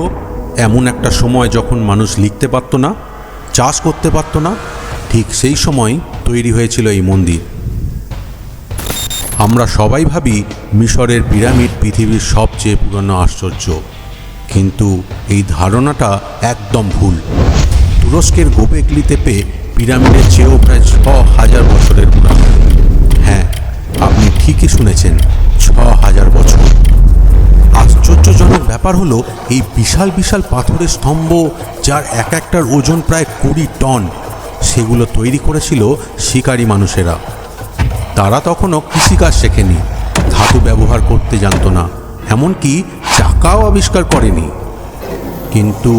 তো এমন একটা সময় যখন মানুষ লিখতে পারতো না, চাষ করতে পারতো না, ঠিক সেই সময় তৈরি হয়েছিল এই মন্দির। আমরা সবাই ভাবি মিশরের পিরামিড পৃথিবীর সবচেয়ে পুরনো আশ্চর্য, কিন্তু এই ধারণাটা একদম ভুল। তুরস্কের গোবেকলি তেপে পিরামিডের চেয়েও প্রায় ছ হাজার বছরের পুরানো। হ্যাঁ আপনি ঠিকই শুনেছেন, ছ হাজার বছর। ব্যাপার হলো, এই বিশাল বিশাল পাথরের স্তম্ভ, যার এক একটার ওজন প্রায় কুড়ি টন, সেগুলো তৈরি করেছিল শিকারী মানুষেরা। তারা তখনও কৃষিকাজ শেখেনি, ধাতু ব্যবহার করতে জানতো না, এমনকি চাকাও আবিষ্কার করেনি। কিন্তু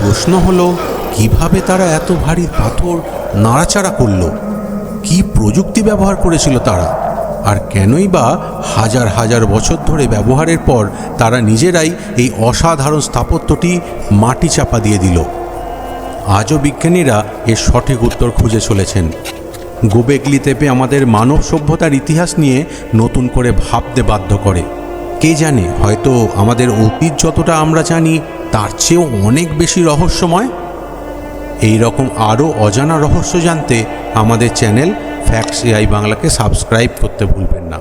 প্রশ্ন হলো, কীভাবে তারা এত ভারী পাথর নাড়াচাড়া করল? কি প্রযুক্তি ব্যবহার করেছিল তারা? আর কেনই বা হাজার হাজার বছর ধরে ব্যবহারের পর তারা নিজেরাই এই অসাধারণ স্থাপত্যটি মাটি চাপা দিয়ে দিল। আজও বিজ্ঞানীরা এর সঠিক উত্তর খুঁজে চলেছেন। গোবেগলি তেপে আমাদের মানব সভ্যতার ইতিহাস নিয়ে নতুন করে ভাবতে বাধ্য করে। কে জানে, হয়তো আমাদের অতীত যতটা আমরা জানি, তার চেয়েও অনেক বেশি রহস্যময়? এই রকম আরও অজানা রহস্য জানতে আমাদের চ্যানেল ফ্যাক্স এআই বাংলাকে সাবস্ক্রাইব করতে ভুলবেন না।